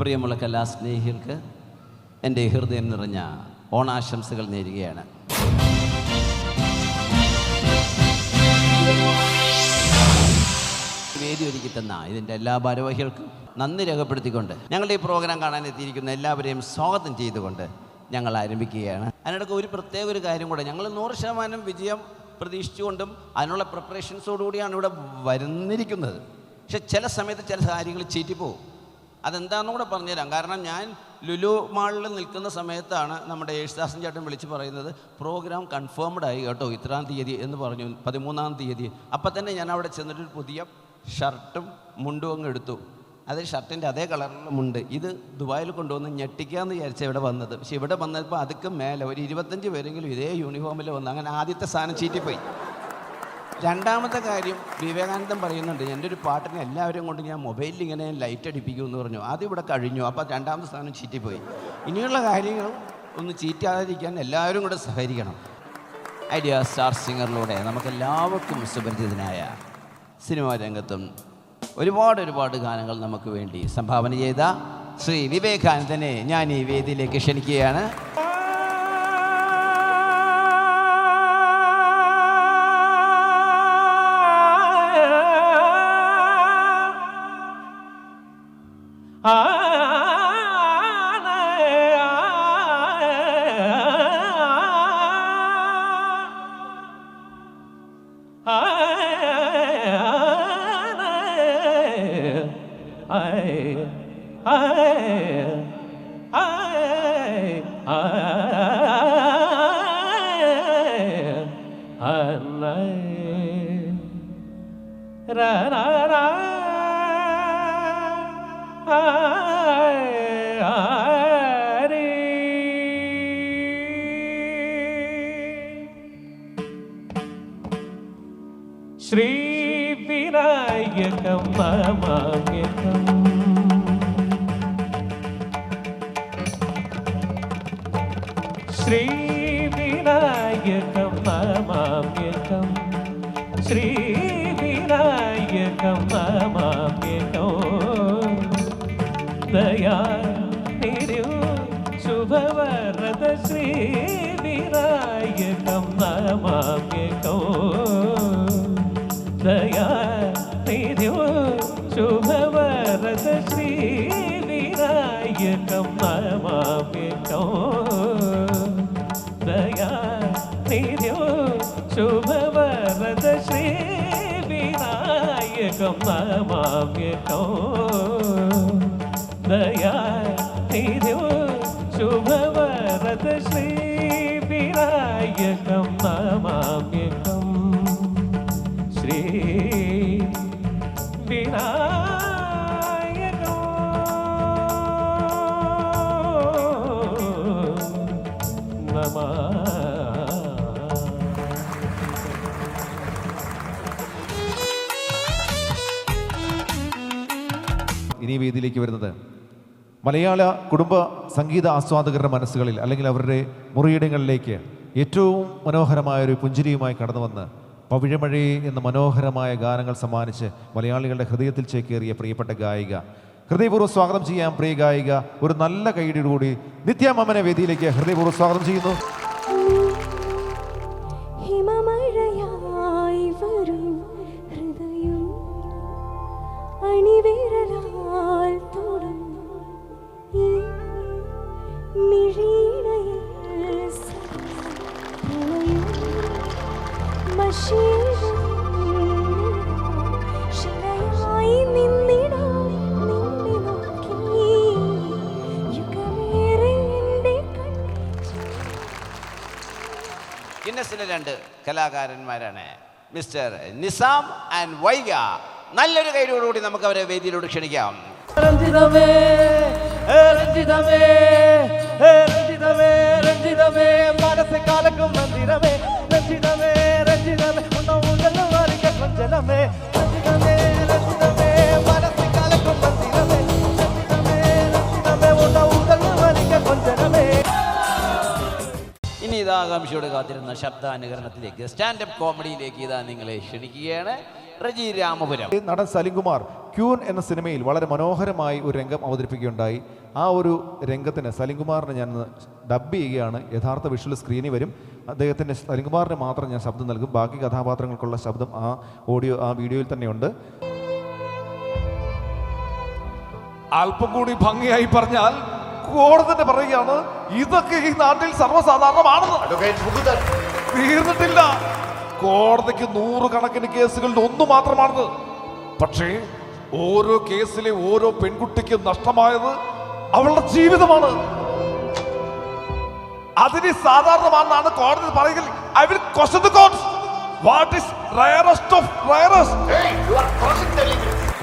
പ്രിയമുള്ള കലാ സ്നേഹികൾക്ക് എന്റെ ഹൃദയം നിറഞ്ഞ ഓണാശംസകൾ നേരുകയാണ്. വേദി ഒരുക്കി തന്ന ഇതിന്റെ എല്ലാ ഭാരവാഹികൾക്കും നന്ദി രേഖപ്പെടുത്തിക്കൊണ്ട് ഞങ്ങളുടെ ഈ പ്രോഗ്രാം കാണാൻ എത്തിയിരിക്കുന്ന എല്ലാവരെയും സ്വാഗതം ചെയ്തുകൊണ്ട് ഞങ്ങൾ ആരംഭിക്കുകയാണ്. അതിനിടയ്ക്ക് ഒരു പ്രത്യേക ഒരു കാര്യം കൂടെ ഞങ്ങൾ നൂറ് ശതമാനം വിജയം പ്രതീക്ഷിച്ചുകൊണ്ടും അതിനുള്ള പ്രിപ്പറേഷൻസോടുകൂടിയാണ് ഇവിടെ വരുന്നിരിക്കുന്നത് പക്ഷെ ചില സമയത്ത് ചില കാര്യങ്ങൾ ചീറ്റിപ്പോവും. അതെന്താണെന്നും കൂടെ പറഞ്ഞുതരാം. കാരണം ഞാൻ ലുലു മാളിൽ നിൽക്കുന്ന സമയത്താണ് നമ്മുടെ യേശുദാസൻ ചേട്ടൻ വിളിച്ച് പറയുന്നത് പ്രോഗ്രാം കൺഫേംഡ് ആയി കേട്ടോ ഇത്രാം തീയതി എന്ന് പറഞ്ഞു പതിമൂന്നാം തീയതി. അപ്പം തന്നെ ഞാൻ അവിടെ ചെന്നിട്ടൊരു പുതിയ ഷർട്ടും മുണ്ടും അങ്ങ് എടുത്തു. അത് ഷർട്ടിന്റെ അതേ കളറിലുള്ള മുണ്ട്. ഇത് ദുബായിൽ കൊണ്ടുവന്ന് ഞെട്ടിക്കാന്ന് വിചാരിച്ച ഇവിടെ വന്നത്. പക്ഷെ ഇവിടെ വന്നപ്പോൾ അതുക്ക് മേലെ ഒരു ഇരുപത്തഞ്ച് പേരെങ്കിലും ഇതേ യൂണിഫോമിൽ വന്ന് അങ്ങനെ ആദ്യത്തെ സാധനം ചീറ്റിപ്പോയി. രണ്ടാമത്തെ കാര്യം വിവേകാനന്ദൻ പറയുന്നുണ്ട് എന്റെ ഒരു പാട്ടിനെ എല്ലാവരും കൊണ്ട് ഞാൻ മൊബൈലിൽ ഇങ്ങനെ ലൈറ്റ് അടിപ്പിക്കും എന്ന് പറഞ്ഞു. അത് ഇവിടെ കഴിഞ്ഞു. അപ്പോൾ രണ്ടാമത്തെ സ്ഥാനം ചീറ്റിപ്പോയി. ഇനിയുള്ള കാര്യങ്ങൾ ഒന്ന് ചീറ്റാതിരിക്കാൻ എല്ലാവരും കൂടെ സഹകരിക്കണം. ഐഡിയ സ്റ്റാർ സിംഗറിലൂടെ നമുക്ക് എല്ലാവർക്കും സുപരിചിതനായ സിനിമാ രംഗത്തും ഒരുപാട് ഒരുപാട് ഗാനങ്ങൾ നമുക്ക് വേണ്ടി സംഭാവന ചെയ്ത ശ്രീ വിവേകാനന്ദനെ ഞാൻ ഈ വേദിയിലേക്ക് ക്ഷണിക്കുകയാണ്. ശ്രീ വിനായകം മാമാമ്യകം ശ്രീ നമാമ്യകം ദയാ നിരു ഇനി വേദിയിലേക്ക് വരുന്നത്. മലയാള കുടുംബ സംഗീത ആസ്വാദകരുടെ മനസ്സുകളിൽ അല്ലെങ്കിൽ അവരുടെ മുറിയിടങ്ങളിലേക്ക് ഏറ്റവും മനോഹരമായ ഒരു പുഞ്ചിരിയുമായി കടന്നു വന്ന് പവിഴമഴയെ എന്ന മനോഹരമായ ഗാനങ്ങൾ സമ്മാനിച്ച് മലയാളികളുടെ ഹൃദയത്തിൽ ചേക്കേറിയ പ്രിയപ്പെട്ട ഗായിക. ഹൃദയപൂർവം സ്വാഗതം ചെയ്യാൻ പ്രിയ ഗായിക ഒരു നല്ല കൈയിടോടുകൂടി നിത്യാമമ്മനെ വേദിയിലേക്ക് ഹൃദയപൂർവം സ്വാഗതം ചെയ്യുന്നു. ഗിന്നസിലെ രണ്ട് കലാകാരന്മാരാണ്. Mister Nizam and Vaiga. നല്ലൊരു കൈയോടുകൂടി നമുക്ക് അവരെ വേദിയിലൂടെ ക്ഷണിക്കാം. ഊതൽ ആകാംക്ഷയോട് കാത്തിരുന്ന ശബ്ദാനുകരണത്തിലേക്ക് സ്റ്റാൻഡപ്പ് കോമഡിയിലേക്ക് ഇതാ നിങ്ങളെ ക്ഷണിക്കുകയാണ് റജി രാമപുരം. ഈ നടൻ സലിംകുമാർ ക്യൂൻ എന്ന സിനിമയിൽ വളരെ മനോഹരമായി ഒരു രംഗം അവതരിപ്പിക്കുകയുണ്ടായി. ആ ഒരു രംഗത്തിന് സലിംകുമാറിനെ ഞാൻ ഡബ് ചെയ്യുകയാണ്. യഥാർത്ഥ വിഷ്വൽ സ്ക്രീനിൽ വരും. അദ്ദേഹത്തിന്റെ സലിംകുമാറിന് മാത്രം ഞാൻ ശബ്ദം നൽകും. ബാക്കി കഥാപാത്രങ്ങൾക്കുള്ള ശബ്ദം ആ ഓഡിയോ ആ വീഡിയോയിൽ തന്നെയുണ്ട്. അല്പം കൂടി ഭംഗിയായി പറഞ്ഞാൽ കോടതി പറയുകയാണ് ഇതൊക്കെ ഈ നാട്ടിൽ സർവസാധാരണമാണെന്ന്. തീർന്നിട്ടില്ല. കോടതിക്ക് നൂറുകണക്കിന് കേസുകളിൽ ഒന്ന് മാത്രമാണത്. പക്ഷേ ഓരോ കേസിലെ ഓരോ പെൺകുട്ടിക്കും നഷ്ടമായത് അവളുടെ ജീവിതമാണ്. അതിന് സാധാരണമാണെന്നാണ് കോടതി പറയുക I will question the court what is rarest of rarest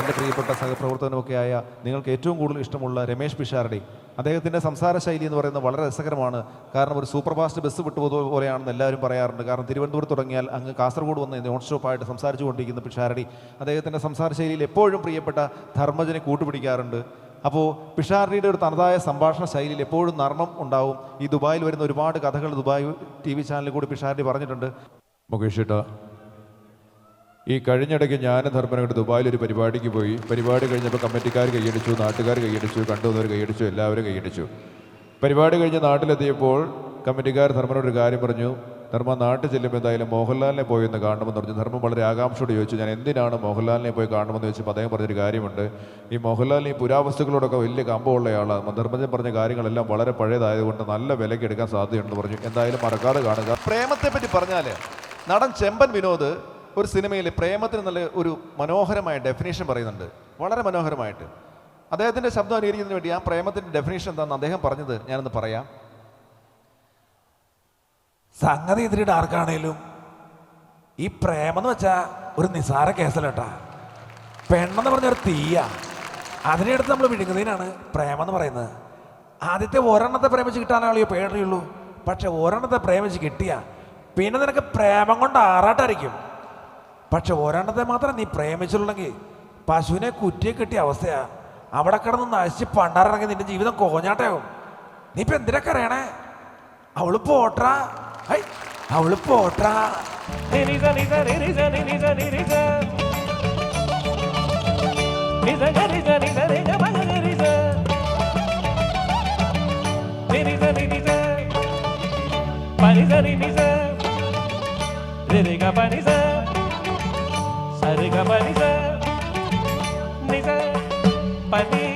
എന്റെ പ്രിയപ്പെട്ട സഹപ്രവർത്തകനുമൊക്കെയായ നിങ്ങൾക്ക് ഏറ്റവും കൂടുതൽ ഇഷ്ടമുള്ള രമേശ് പിഷാരടി. അദ്ദേഹത്തിന്റെ സംസാര ശൈലി എന്ന് പറയുന്നത് വളരെ രസകരമാണ്. കാരണം ഒരു സൂപ്പർ ഫാസ്റ്റ് ബസ് വിട്ടുപോകുന്ന പോലെയാണെന്ന് എല്ലാവരും പറയാറുണ്ട്. കാരണം തിരുവനന്തപുരത്ത് തുടങ്ങിയാൽ അങ്ങ് കാസർഗോഡ് വന്ന് നോൺ സ്റ്റോപ്പായിട്ട് സംസാരിച്ചു കൊണ്ടിരിക്കുന്ന പിഷാരടി. അദ്ദേഹത്തിന്റെ സംസാര ശൈലിയിൽ എപ്പോഴും പ്രിയപ്പെട്ട ധർമ്മജനെ കൂട്ടുപിടിക്കാറുണ്ട്. അപ്പോൾ പിഷാരടിയുടെ ഒരു തനതായ സംഭാഷണ ശൈലിയിൽ എപ്പോഴും നർമ്മം ഉണ്ടാവും. ഈ ദുബായിൽ വരുന്ന ഒരുപാട് കഥകൾ ദുബായ് ടി വി ചാനലിൽ കൂടി പിഷാരടി പറഞ്ഞിട്ടുണ്ട്. മുകേഷ് ഈ കഴിഞ്ഞിടയ്ക്ക് ഞാൻ ധർമ്മനോട് ദുബായിൽ ഒരു പരിപാടിക്ക് പോയി. പരിപാടി കഴിഞ്ഞപ്പോൾ കമ്മിറ്റിക്കാർ കൈയടിച്ചു നാട്ടുകാർ കൈയടിച്ചു കണ്ടുവന്നവർ കൈയടിച്ചു എല്ലാവരും കൈയടിച്ചു. പരിപാടി കഴിഞ്ഞ് നാട്ടിലെത്തിയപ്പോൾ കമ്മിറ്റിക്കാർ ധർമ്മനോട് ഒരു കാര്യം പറഞ്ഞു. ധർമ്മ നാട്ടിൽ ചെല്ലുമ്പോൾ എന്തായാലും മോഹൻലാലിനെ പോയി ഒന്ന് കാണണമെന്ന് പറഞ്ഞു. ധർമ്മം വളരെ ആകാംക്ഷയോട് ചോദിച്ചു ഞാൻ എന്തിനാണ് മോഹൻലാലിനെ പോയി കാണണമെന്ന് ചോദിച്ചപ്പോൾ അദ്ദേഹം പറഞ്ഞൊരു കാര്യമുണ്ട്. ഈ മോഹൻലാലിന് ഈ പുരാവസ്തുക്കളോടൊക്കെ വലിയ കമ്പമുള്ളയാളാണ് ധർമ്മജൻ പറഞ്ഞ കാര്യങ്ങളെല്ലാം വളരെ പഴയതായതുകൊണ്ട് നല്ല വിലയ്ക്ക് എടുക്കാൻ സാധ്യതയുണ്ടെന്ന് പറഞ്ഞു. എന്തായാലും മറക്കാതെ കാണുക. പ്രേമത്തെപ്പറ്റി പറഞ്ഞാൽ നടൻ ചെമ്പൻ വിനോദ് ഒരു സിനിമയിൽ പ്രേമത്തിന് നല്ല ഒരു മനോഹരമായ ഡെഫിനേഷൻ പറയുന്നുണ്ട്. വളരെ മനോഹരമായിട്ട്. അദ്ദേഹത്തിന്റെ ശബ്ദം അനുകരിക്കുന്നതിന് വേണ്ടി ആ പ്രേമത്തിന്റെ ഡെഫിനേഷൻ എന്താണെന്ന് അദ്ദേഹം പറഞ്ഞത് ഞാനൊന്ന് പറയാം. സംഗതി ഇതിരി ഡാർക്കാണേലും ഈ പ്രേമം എന്ന് വെച്ചാ ഒരു നിസാര കേസല്ലേട്ടാ. പെണ്ണെന്ന് പറഞ്ഞ ഒരു തീയ അതിനെടുത്ത് നമ്മൾ വിഴുങ്ങുന്നതിനാണ് പ്രേമം എന്ന് പറയുന്നത്. ആദ്യത്തെ ഒരെണ്ണത്തെ പ്രേമിച്ച് കിട്ടാനാണല്ലോ പേടിയുള്ളൂ. പക്ഷെ ഒരെണ്ണത്തെ പ്രേമിച്ച് കിട്ടിയ പിന്നെ നിനക്ക് പ്രേമം കൊണ്ട് ആറാട്ടായിരിക്കും. പക്ഷെ ഒരെണ്ണത്തെ മാത്രം നീ പ്രേമിച്ചിട്ടുണ്ടെങ്കിൽ പശുവിനെ കുറ്റിയെ കിട്ടിയ അവസ്ഥയാ അവിടെ കിടന്ന് നശിച്ച് പണ്ടാറിറങ്ങി നിന്റെ ജീവിതം കോഞ്ഞാട്ടയാവും നീ ഇപ്പൊ എന്തിനൊക്കെ അറിയണേ അവൾ പോട്രാ ഹൈ, അവൾ പോട്രാ നിരിസ നിസ நிகம நிக நிக பதி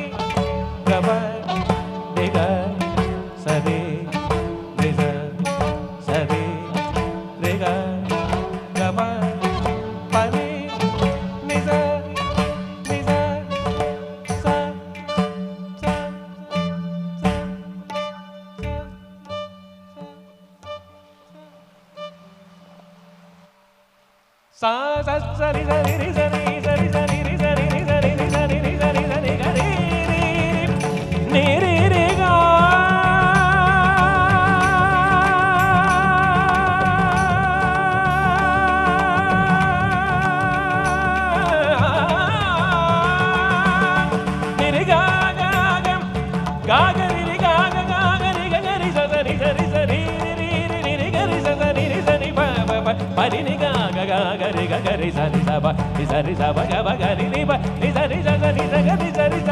பக பக ரிப நித நித நித நித நித நித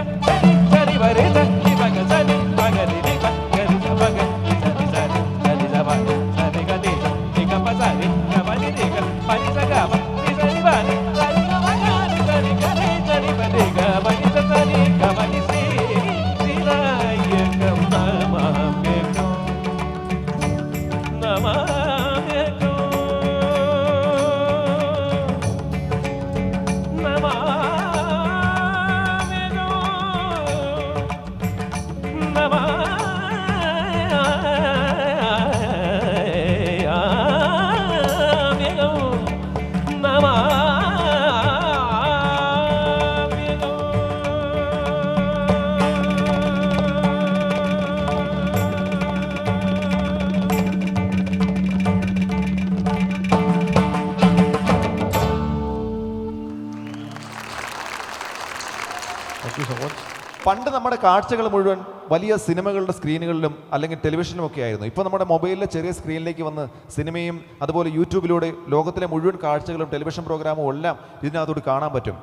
நித நித നമ്മുടെ കാഴ്ചകൾ മുഴുവൻ വലിയ സിനിമകളുടെ സ്ക്രീനുകളിലും അല്ലെങ്കിൽ ടെലിവിഷനിലും ഒക്കെ ആയിരുന്നു. ഇപ്പോൾ നമ്മുടെ മൊബൈലിലെ ചെറിയ സ്ക്രീനിലേക്ക് വന്ന് സിനിമയും അതുപോലെ യൂട്യൂബിലൂടെ ലോകത്തിലെ മുഴുവൻ കാഴ്ചകളും ടെലിവിഷൻ പ്രോഗ്രാമും എല്ലാം ഇതിനകത്തോട് കാണാൻ പറ്റും.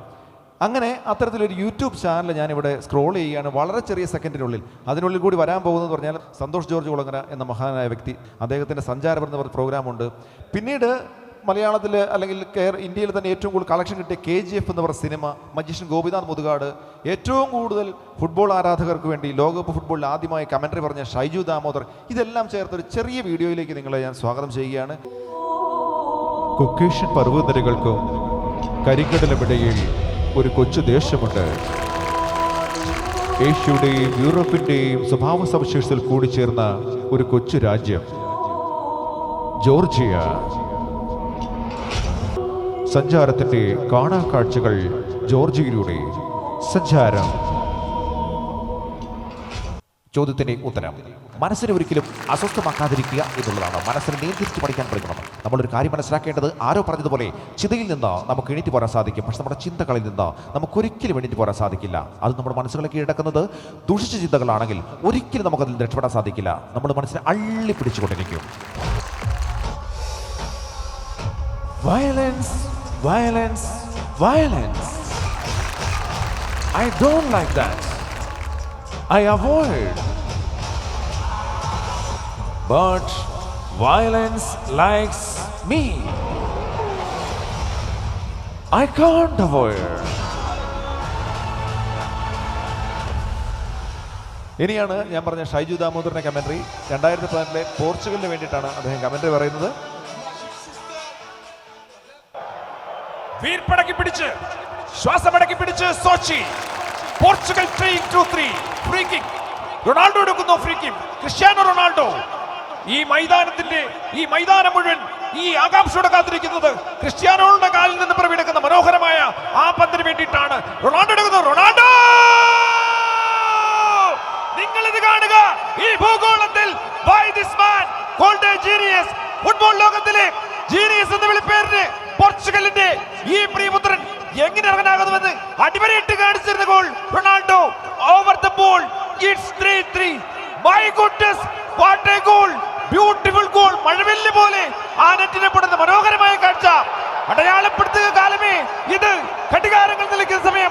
അങ്ങനെ അത്തരത്തിലൊരു യൂട്യൂബ് ചാനൽ ഞാനിവിടെ സ്ക്രോൾ ചെയ്യുകയാണ്. വളരെ ചെറിയ സെക്കൻഡിനുള്ളിൽ. അതിനുള്ളിൽ കൂടി വരാൻ പോകുന്നത് പറഞ്ഞാൽ സന്തോഷ് ജോർജ് കുളങ്ങര എന്ന മഹാനായ വ്യക്തി അദ്ദേഹത്തിന്റെ സഞ്ചാരം എന്ന പ്രോഗ്രാമുണ്ട്. പിന്നീട് മലയാളത്തിൽ അല്ലെങ്കിൽ കേര ഇന്ത്യയിൽ തന്നെ ഏറ്റവും കൂടുതൽ കളക്ഷൻ കിട്ടിയ കെ ജി എഫ് എന്ന് പറഞ്ഞ സിനിമ മജീഷ്യൻ ഗോപിനാഥ് മുതുകാട്. ഏറ്റവും കൂടുതൽ ഫുട്ബോൾ ആരാധകർക്ക് വേണ്ടി ലോകകപ്പ് ഫുട്ബോളിൽ ആദ്യമായി കമൻട്രി പറഞ്ഞ ഷൈജു ദാമോദർ. ഇതെല്ലാം ചേർത്ത് ഒരു ചെറിയ വീഡിയോയിലേക്ക് നിങ്ങളെ ഞാൻ സ്വാഗതം ചെയ്യുകയാണ്. കൊക്കേഷ്യൻ പർവതരകൾക്കും കരിക്കടലമിടയിൽ ഒരു കൊച്ചു ദേശമുണ്ട്. ഏഷ്യയുടെയും യൂറോപ്പിന്റെയും സ്വഭാവ സവിശേഷതയിൽ കൂടിച്ചേർന്ന ഒരു കൊച്ചു രാജ്യം ജോർജിയ. സഞ്ചാരത്തിന്റെ കാണാക്കാഴ്ചകൾ ജോർജിയിലൂടെ. സഞ്ചാരം. ചോദ്യത്തിന്റെ ഉത്തരം. മനസ്സിനെ ഒരിക്കലും അസ്വസ്ഥമാക്കാതിരിക്കുക എന്നുള്ളതാണ്. മനസ്സിനെ നിയന്ത്രിച്ച് പഠിക്കാൻ പഠിക്കണം. നമ്മളൊരു കാര്യം മനസ്സിലാക്കേണ്ടത് ആരോ പറഞ്ഞതുപോലെ ചിതയിൽ നിന്ന് നമുക്ക് എണീറ്റ് പോരാൻ സാധിക്കും. പക്ഷെ നമ്മുടെ ചിന്തകളിൽ നിന്ന് നമുക്ക് നമുക്കൊരിക്കലും എണീറ്റ് പോരാൻ സാധിക്കില്ല. അത് നമ്മുടെ മനസ്സുകളെ കീഴടക്കുന്നത് ദുഷിച്ച ചിന്തകളാണെങ്കിൽ ഒരിക്കലും നമുക്കതിൽ രക്ഷപ്പെടാൻ സാധിക്കില്ല. നമ്മുടെ മനസ്സിനെ അള്ളി പിടിച്ചുകൊണ്ടിരിക്കും violence violence. I don't like that. I avoid. But violence likes me. I can't avoid. ഇനിയാണ് ഞാൻ പറഞ്ഞ ഷൈജു ദാമോദറിന്റെ കമന്ററി രണ്ടായിരത്തി പതിനെട്ടിലെ പോർച്ചുഗലിന് വേണ്ടിയിട്ടാണ് അദ്ദേഹം കമന്ററി പറയുന്നത് വീർപ്പടക്കി പിടിച്ച് ശ്വാസമടക്കി പിടിച്ച് Sochi. Portugal three two three free kick Ronaldo എടുക്കുന്നു ഫ്രീ കിക്ക് ക്രിസ്ത്യാനോ റൊണാൾഡോ. ഈ മൈതാനത്തിന്റെ ഈ മൈതാനം മുഴുവൻ ഈ ആകാംക്ഷയോടെ കാത്തിരിക്കുന്നത് ക്രിസ്ത്യാനോളുടെ കാലിൽ നിന്ന് പിറവിയെടുക്കുന്ന മനോഹരമായ ആ പന്തിന് വേണ്ടിയിട്ടാണ് റൊണാൾഡോ എടുക്കുന്നത്. റൊണാൾഡോ! നിങ്ങൾ ഇത് കാണുക. ഈ ഭൂഗോളത്തിൽ by this man gold genius football ലോകത്തിലെ ജീനിയസ് എന്ന വിളിപ്പേരിന് പോർച്ചുഗലിന്റെ ഈ പ്രിയപുത്രൻ എങ്ങനെ ഇറങ്ങാനാകുന്നുവെന്ന് അടിവരയിട്ട് കാണിച്ചിരുന്ന goal Ronaldo over the ball it's three three my goodness what a goal beautiful goal മഴവില്ല് പോലെ ആ നെറ്റിനെ പെടുന്ന മനോഹരമായ കാഴ്ച. അടയാളപ്പെടുത്തുക കാലമേ. ഇത് ഘടികാരങ്ങൾ നിലയ്ക്കുന്ന സമയം.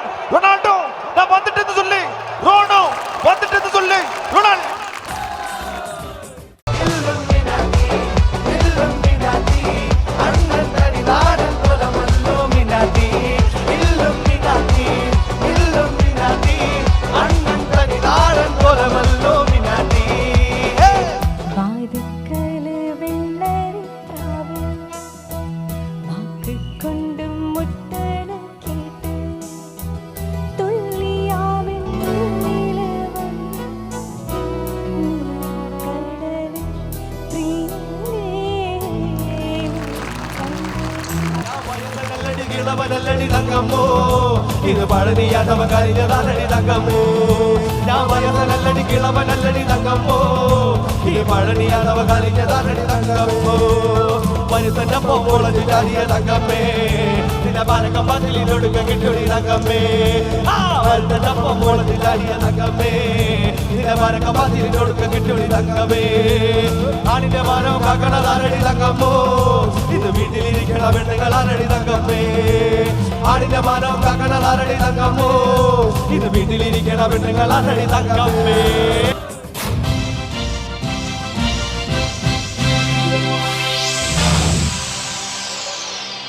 ഇളവനല്ലടി തങ്കമ്മോ ഇത് പഴനിയാട്ടവ കരിഞ്ഞതാലടി തങ്കമ്മോ ഞാൻ വയസ്സനല്ലടി കിളവനല്ലടി തങ്കമ്മോ? ഇത് പഴനിയാട്ടവ കരിഞ്ഞതാലടി തങ്കമ്മോ. ആ വരുത്തന്റെ പോളഞ്ഞു ചാടിയ തങ്കമ്മേ. നിന്റെ പരക്കം പത്തിലൊടുക്ക കിട്ടൊടി തങ്കമ്മേ ആണിന്റെ മരം കാക്കണതാരടി തങ്കമ്മോ ഇത് വീട്ടിലിരിക്കണ പെണ്ണുങ്ങളാരടി തങ്കമ്മേ ആടിന്റെ മരം കാക്കണതാരടി തങ്കമ്മോ ഇത് വീട്ടിലിരിക്കണ പെണ്ണുങ്ങളാരടി തങ്കമ്മേ